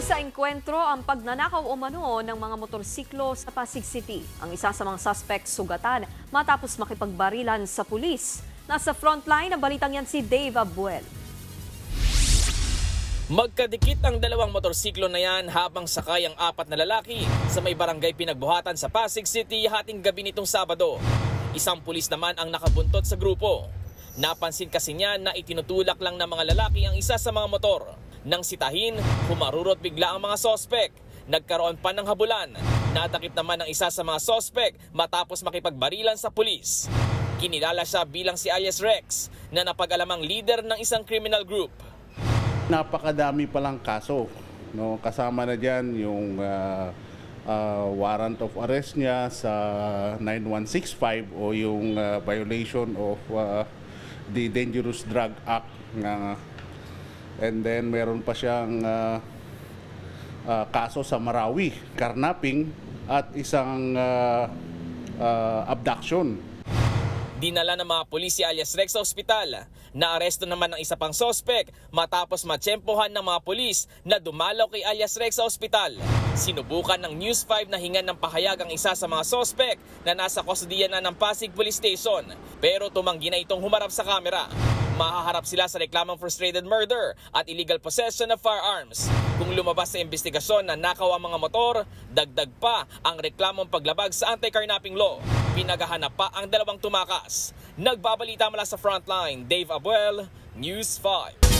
Sa engkwentro ang pagnanakaw umano ng mga motorsiklo sa Pasig City. Ang isa sa mga suspect sugatan matapos makipagbarilan sa pulis. Nasa frontline ang balitang yan si Dave Abuel. Magkadikit ang dalawang motorsiklo na yan habang sakay ang apat na lalaki sa may barangay pinagbuhatan sa Pasig City hating gabi nitong Sabado. Isang pulis naman ang nakabuntot sa grupo. Napansin kasi niya na itinutulak lang ng mga lalaki ang isa sa mga motor. Nang sitahin, humarurot bigla ang mga sospek. Nagkaroon pa ng habulan. Natakip naman ang isa sa mga sospek matapos makipagbarilan sa pulis. Kinilala siya bilang si alias Rex na napag-alamang leader ng isang criminal group. Napakadami palang kaso. No, kasama na diyan yung ah, ah, warrant of arrest niya sa 9165 o yung ah, violation of ah, the Dangerous Drug Act nga and then meron pa siyang ah, ah, kaso sa Marawi, carnapping at isang ah, ah, abduction. Dinala ng mga pulis si alias Rex sa ospital. Naaresto naman ang isa pang sospek matapos matsyempohan ng mga pulis na dumalaw kay alias Rex sa ospital. Sinubukan ng News 5 na hingan ng pahayag ang isa sa mga sospek na nasa kustodiya na ng Pasig Police Station pero tumanggi na itong humarap sa kamera. Mahaharap sila sa reklamang frustrated murder at illegal possession of firearms. Kung lumabas sa investigasyon na nakaw ang mga motor, dagdag pa ang reklamong paglabag sa anti-carnapping law. Pinagahanap pa ang dalawang tumakas. Nagbabalita mula sa frontline, Dave Abuel, News 5.